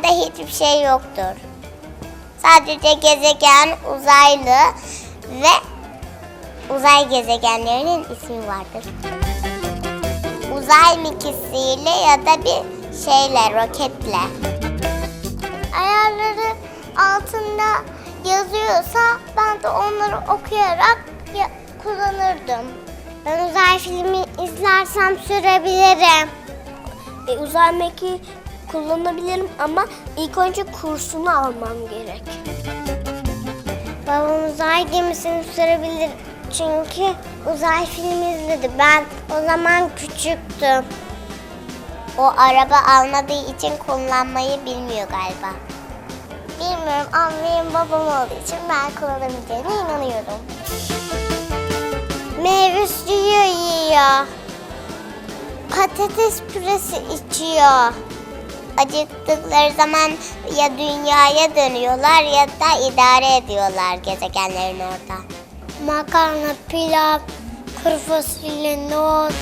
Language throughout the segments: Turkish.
hiçbir şey yoktur. Sadece gezegen, uzaylı ve uzay gezegenlerinin ismi vardır. Uzay mikisiyle ya da bir şeyle, roketle. Ayarları altında yazıyorsa ben de onları okuyarak ya- kullanırdım. Ben uzay filmi izlersem sürebilirim. E, uzay mekiği kullanabilirim ama ilk önce kursunu almam gerek. Babam uzay gemisini sürebilir çünkü uzay filmi izledi. Ben o zaman küçüktüm. O araba almadığı için kullanmayı bilmiyor galiba. Bilmiyorum ama benim babam olduğu için ben kullanabileceğine inanıyorum. Meyve suyu yiyor. Patates püresi içiyor. Acıktıkları zaman ya dünyaya dönüyorlar ya da idare ediyorlar gezegenlerin orada. Makarna, pilav, kuru fasulye, nohut.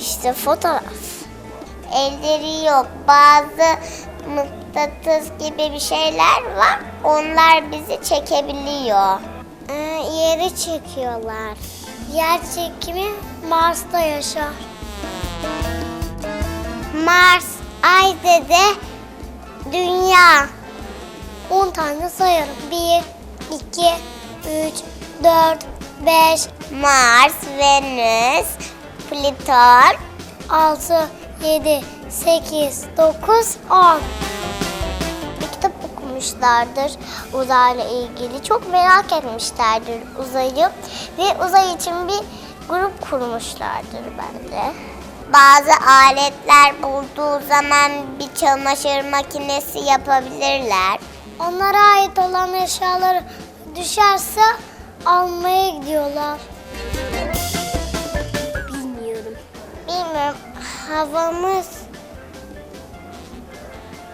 İşte fotoğraf. Elleri yok. Bazı mıknatıs gibi bir şeyler var. Onlar bizi çekebiliyor. Ee, yeri çekiyorlar. Yer çekimi Mars'ta yaşar. Mars, Ay dede, Dünya. 10 tane sayarım. 1, 2, 3, 4, 5. Mars, Venüs, Plüton. 6, 7, 8, 9, 10. Bir kitap okumuşlardır uzayla ilgili. Çok merak etmişlerdir uzayı. Ve uzay için bir grup kurmuşlardır bence. Bazı aletler bulduğu zaman bir çamaşır makinesi yapabilirler. Onlara ait olan eşyaları düşerse almaya gidiyorlar. Bilmiyorum. Bilmiyorum. Havamız...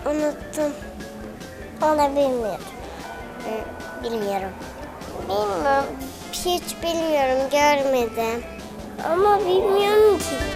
Unuttum. Onu bilmiyorum. Bilmiyorum. Bilmiyorum. Hiç bilmiyorum. Görmedim. Ama bilmiyorum ki.